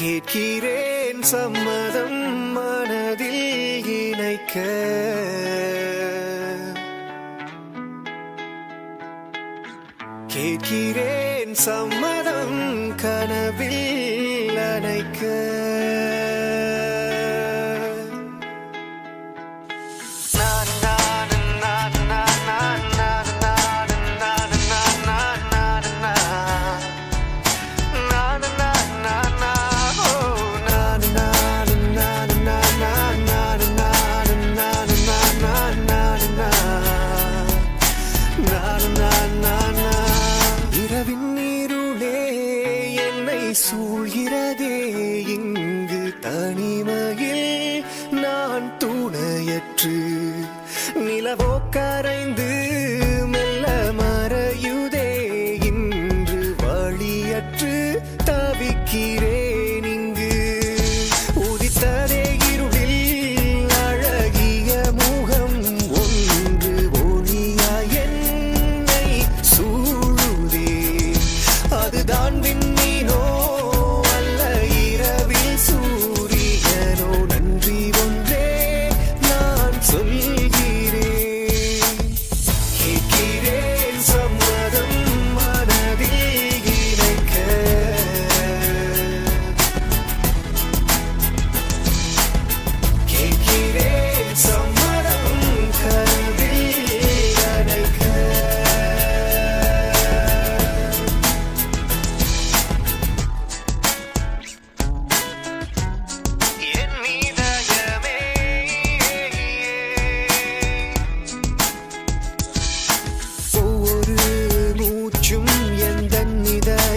கேட்கிறேன் சம்மதம் மனதில் இணைக்க. கேட்கிறேன் சம்மதம் கனவில் அணைக்க. சூழ்கிறதே இங்கு தனிமையில் நான் துணையற்று நிலவோ கரைந்து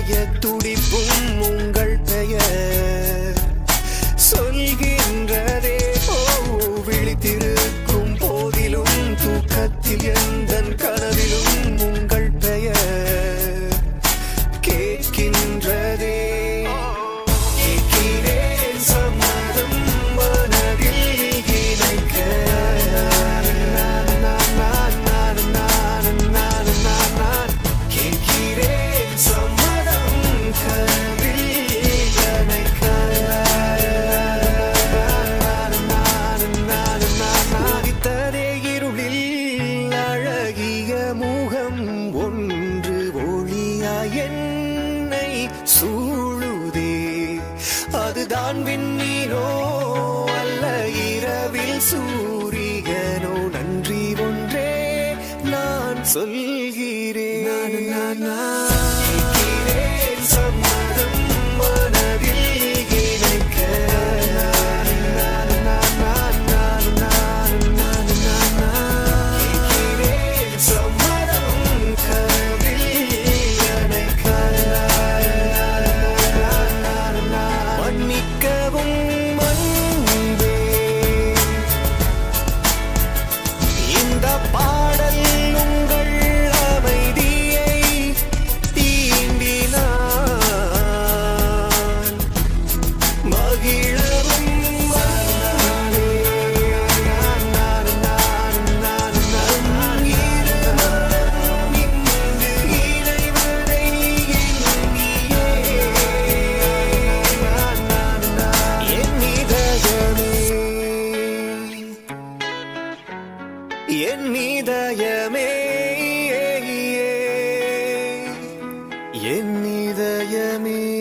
get முகம் ஒன்று ஒளியா என்னை சூழுதே. அதுதான் விண்ணீரோ அல்ல இரவில் சூரியனோ நன்றி ஒன்றே நான் சொல்கிறேன். என் இதயமே.